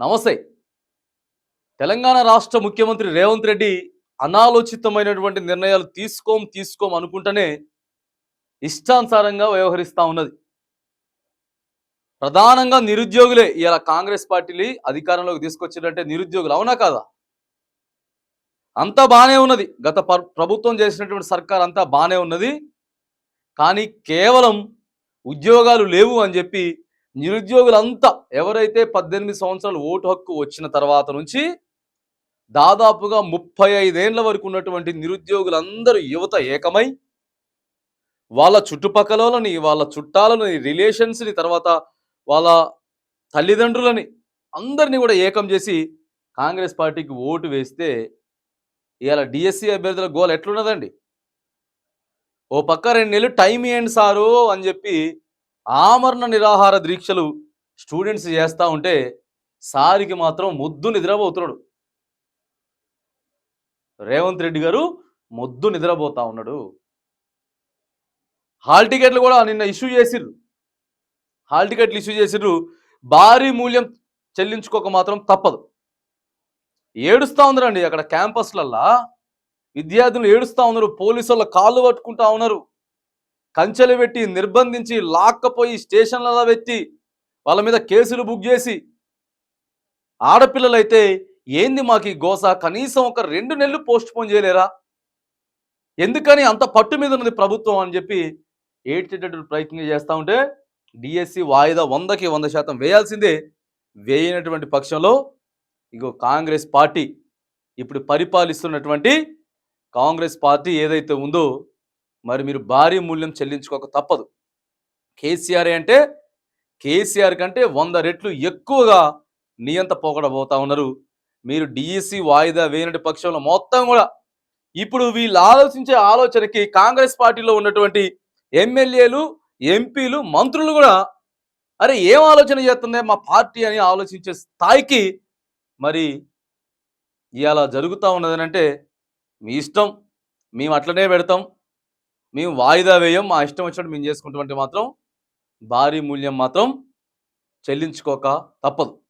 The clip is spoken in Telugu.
నమస్తే. తెలంగాణ రాష్ట్ర ముఖ్యమంత్రి రేవంత్ రెడ్డి అనాలోచితమైనటువంటి నిర్ణయాలు తీసుకోం తీసుకోం అనుకుంటేనే ఇష్టానుసారంగా వ్యవహరిస్తూ ఉన్నది. ప్రధానంగా నిరుద్యోగులే ఇలా కాంగ్రెస్ పార్టీని అధికారంలోకి తీసుకొచ్చిందంటే నిరుద్యోగులు. అవునా కాదా? అంతా బాగానే ఉన్నది. గత ప్రభుత్వం చేసినటువంటి సర్కార్ అంతా బాగానే ఉన్నది. కానీ కేవలం ఉద్యోగాలు లేవు అని చెప్పి నిరుద్యోగులంతా ఎవరైతే పద్దెనిమిది సంవత్సరాలు ఓటు హక్కు వచ్చిన తర్వాత నుంచి దాదాపుగా ముప్పై ఐదేండ్ల వరకు ఉన్నటువంటి నిరుద్యోగులందరూ యువత ఏకమై వాళ్ళ చుట్టుపక్కలని వాళ్ళ చుట్టాలని రిలేషన్స్ని తర్వాత వాళ్ళ తల్లిదండ్రులని అందరినీ కూడా ఏకం చేసి కాంగ్రెస్ పార్టీకి ఓటు వేస్తే ఇవాళ డిఎస్సి అభ్యర్థుల గోల్ ఎట్లున్నదండి? ఓ పక్క రెండు నెలలు టైం ఇవ్వండి సారు అని చెప్పి ఆమరణ నిరాహార దీక్షలు స్టూడెంట్స్ చేస్తూ ఉంటే సారికి మాత్రం ముద్దు నిద్రపోతున్నాడు. రేవంత్ రెడ్డి గారు ముద్దు నిద్రపోతా ఉన్నాడు. హాల్ టికెట్లు కూడా నిన్న ఇష్యూ చేసిర్రు. హాల్ టికెట్లు ఇష్యూ చేసిర్రు. భారీ మూల్యం చెల్లించుకోక మాత్రం తప్పదు. ఏడుస్తూ ఉందరండి అక్కడ క్యాంపస్లల్లా. విద్యార్థులు ఏడుస్తూ ఉన్నారు. పోలీసుల కాళ్ళు పట్టుకుంటా ఉన్నారు. కంచెలు పెట్టి నిర్బంధించి లాక్కపోయి స్టేషన్లలో పెట్టి వాళ్ళ మీద కేసులు బుక్ చేసి ఆడపిల్లలైతే ఏంది మాకు ఈ గోస? కనీసం ఒక రెండు నెలలు పోస్ట్ పోన్ చేయలేరా? ఎందుకని అంత పట్టు మీద ఉన్నది ప్రభుత్వం అని చెప్పి ఏడ్చేటటువంటి ప్రయత్నం చేస్తూ ఉంటే డిఎస్సి వాయిదా వందకి వంద శాతం వేయాల్సిందే. వేయనటువంటి పక్షంలో ఇగో కాంగ్రెస్ పార్టీ ఇప్పుడు పరిపాలిస్తున్నటువంటి కాంగ్రెస్ పార్టీ ఏదైతే ఉందో మరి మీరు భారీ మూల్యం చెల్లించుకోక తప్పదు. కేసీఆర్ అంటే కేసీఆర్ కంటే వంద రెట్లు ఎక్కువగా నియంత పోకడబోతా ఉన్నారు. మీరు డిఎస్సి వాయిదా వేయనటి పక్షంలో మొత్తం కూడా ఇప్పుడు వీళ్ళు ఆలోచించే ఆలోచనకి కాంగ్రెస్ పార్టీలో ఉన్నటువంటి ఎమ్మెల్యేలు ఎంపీలు మంత్రులు కూడా అరే ఏం ఆలోచన చేస్తుంది మా పార్టీ అని ఆలోచించే స్థాయికి మరి ఇలా జరుగుతూ ఉన్నదనంటే మీ ఇష్టం మేము అట్లనే పెడతాం. మేము వాయిదా వేయం మా ఇష్టం వచ్చినట్టు మేము చేసుకుంటామంటే మాత్రం భారీ మూల్యం మాత్రం చెల్లించుకోక తప్పదు.